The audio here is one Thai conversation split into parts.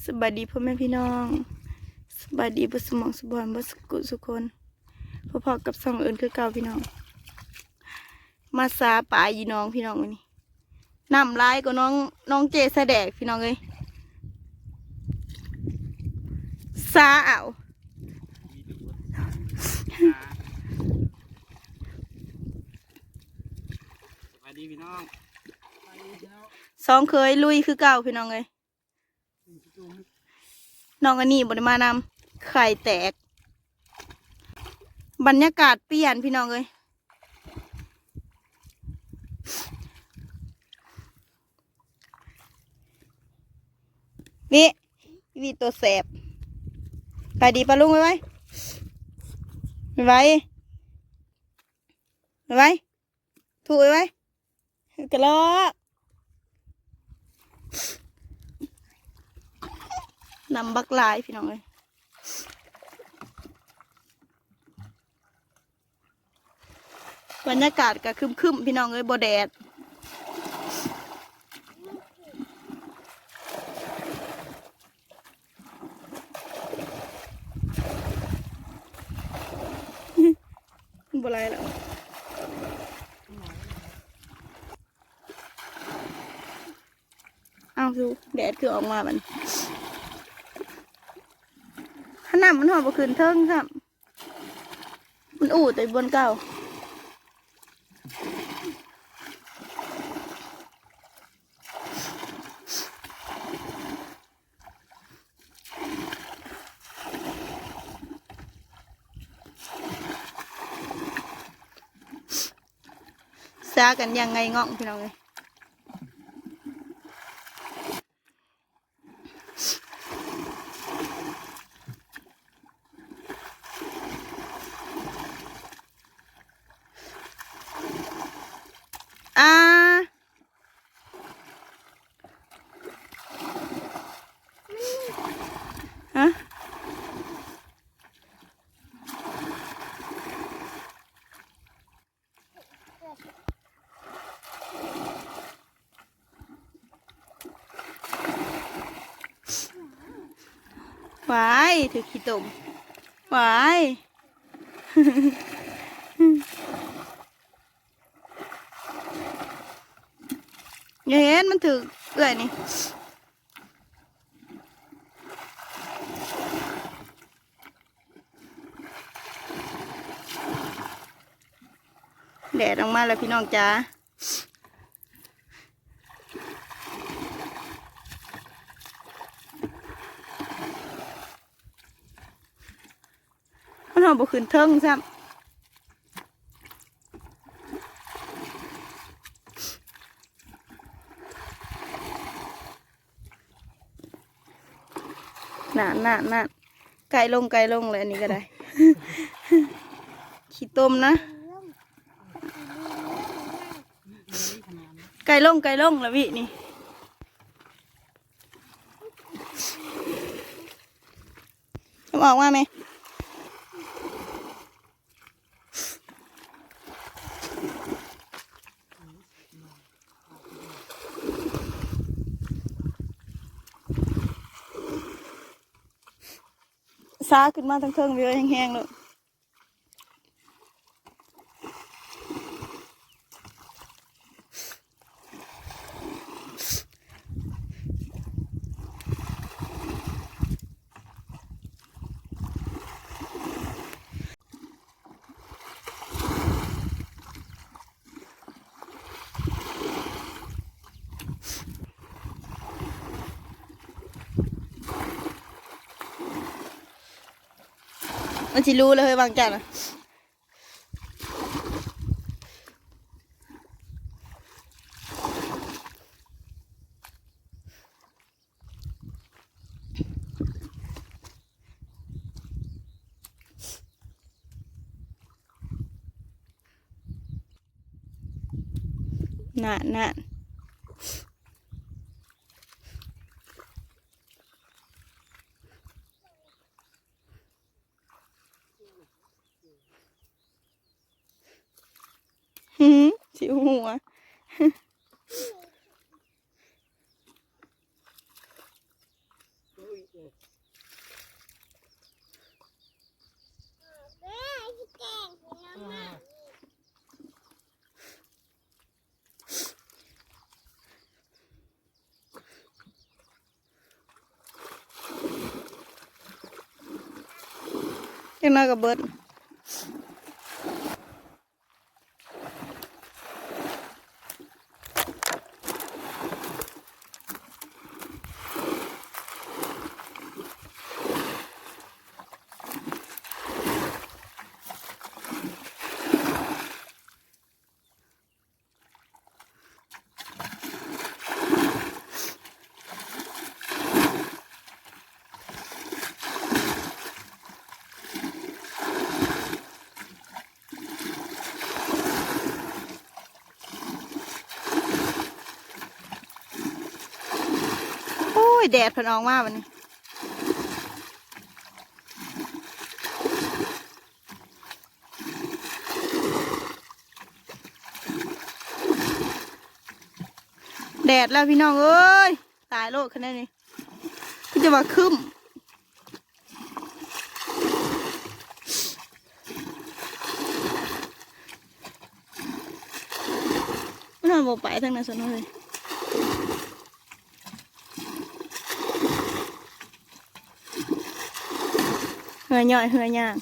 สบายดีพ่อแม่พี่น้องสบายดีบุสมองสุบอนบุสกุสุคนพอๆกับสองอื่นคือเก่าพี่น้อง มาสาป่ายีน้องพี่น้องวันนี้น้ำลายก็น้องน้องเจแสดกพี่น้องเลยสาเอาสวัสดีพี่น้องสองเคยลุยคือเก่าพี่น้องเลย น้องอันนี้บไดมานำไข่แตก บรรยากาศเปลี่ยนพี่น้องเลยนี่วีตัวแสบไปดีปะลุงไว้ไว้ไว้ไว้ถูกไว้ไว้กระลอก นำบักลายพี่น้องเลยบรรยากาศก็คึมๆพี่น้องเลยบ่แดดบ่ไรแล้วเอาดูแดดคือออกมาบันข นาดมันหอบขึ้นเทิงครับ มันอู่แต่บนเก่าซากันยังไงง่องพี่น้องเลย วายถือขี้ตมวายอย่าเห็นมันถือเอื่อยนี่แดดออกมาแล้วพี่น้องจ้า มันหอมบุขึ้นเทิงซ้ำน่ะน่ะน่ะไก่ลงไก่ลงเลยอันนี้ก็ได้ ขี้ต้มนะไก่ลงไก่ลงแล้วพี่นี่จะออกมาไหมาขึ้นมาทั้งเทิงเลยแห้งๆเลย มันสิรู้เลยเฮ้ยวางจันนะน่ะน่ะ หืมสิวหัว ยังน้อยกับเบิด แดดพนออกมาวันนี้แดดแล้วพี่น้องเอ้ย ตายโลดขนาดนี้ก็จะมาคึมไม่ทำบอกไปทั้งนั้นสนเลย หือย่อยเหือย่าง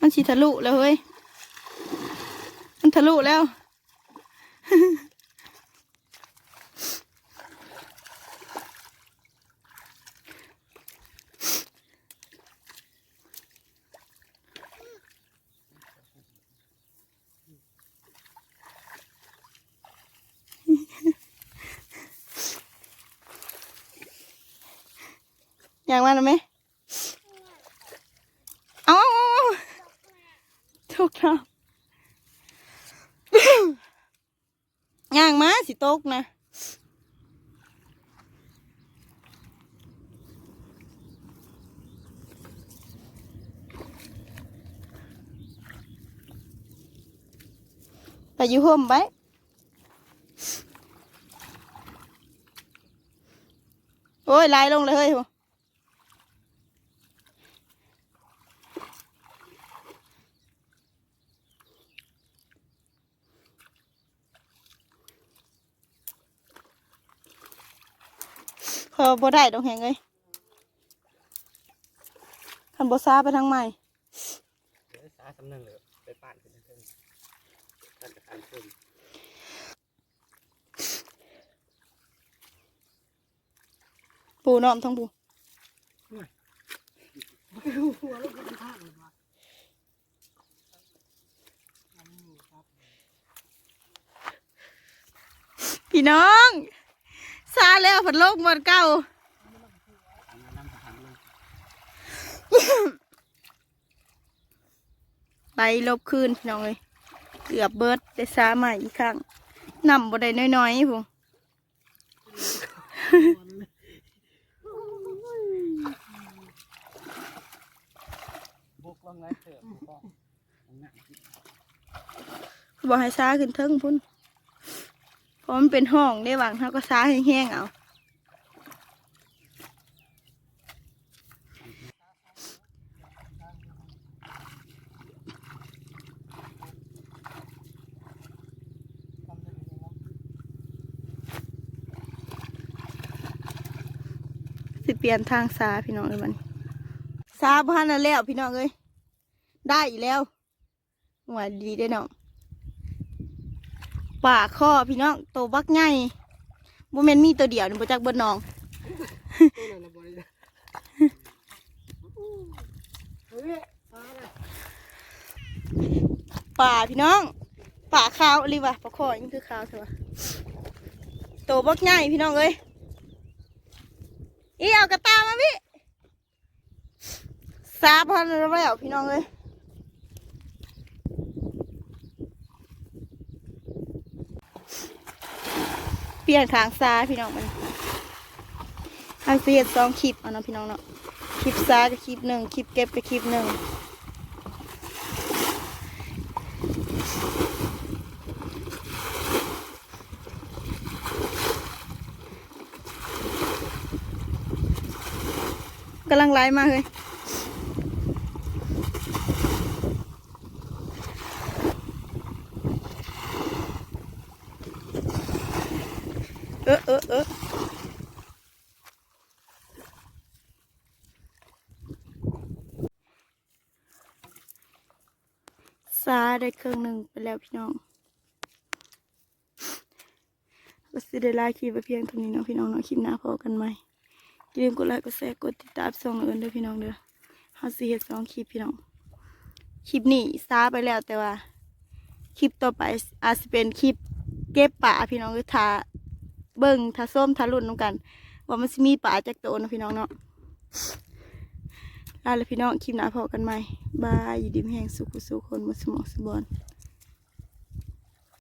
มันสีทะลุแล้วเฮ้ย มันทะลุแล้ว อยางมันไหมเอาเอาเอาเอาถูกแล้วย่างมาสิตกนะไปอยู่ห่มไปโอ้ยไล่ลงเลยเฮ้ย พอบ่ได้ดอกแหงเลยคันบ่ซาไปทางใหม่เดี๋ยวสาสำนึงเลยไปป่านขึ้นเพิ่งท่านประธานขึ้นปูน้อมทั้งปูพี่น้อง ซาแล้วผัดโลกหมดเก้าทำมาน้ำประธานลงไปลบคืนพี่น้องเลยเกือบเบิดได้ซาใหม่อีกครั้งนำบ่ได้น้อยๆพูบุกลงไรเถอะบุกก็ลงหนักบอกให้ซาขึ้นเทิงพุ่น เพราะมันเป็นห้องได้หวังเขาก็ซ้าแห้งๆเอาสิเปลี่ยนทางซาพี่น้องเลยมันซาบ้านนั่นแล้วพี่น้องเอ้ยได้อีกแล้วหวานดีได้อน้อง ป่าข้อพี่น้องโตบักใหญ่บ่แม่นมีตัวเดียวนี่บ่จักเบิดน้องป่าพี่น้องป่าขาวอะไรวะปลาคอนี่คือขาวใช่ปะโตบักใหญ่พี่น้องเอ้ยอีเอากระตามาพี่ซาพันแล้วพี่น้องเอ้ย เปลี่ยนทางซ้ายพี่น้องมันอันเสียดสองคลิปเอาเนาะพี่น้องเนาะคลิปซ้ายกับคลิปหนึ่งคลิปเก็บกับคลิปหนึ่งกำลังไล่มาเลย ซาได้เครื่องหนึ่งไปแล้วพี่น้องก็สิได้ลาคลิปไปเพียงเท่านี้เนาะพี่น้องเนาะคลิปหน้าพอกันไหมอย่าลืมกดไลค์กดแชร์กดติดตามส่องเอินด้วยพี่น้องเด้อเฮาสิเฮ็ดสองคลิปพี่น้องคลิปนี้ซาไปแล้วแต่ว่า คลิปต่อไปอาจจะเป็นคลิปเก็บป่าพี่น้องคือทาเบิ่งทาส้มทารุ่นน้ำกัน ว่ามันสิมีป่าจากโตนะพี่น้องเนาะ ลาเลยพี่น้องคลิปหน้าพอกันใหม่บายอยู่ดีมีแห่งสุขสุขคนมาสมองสมบอน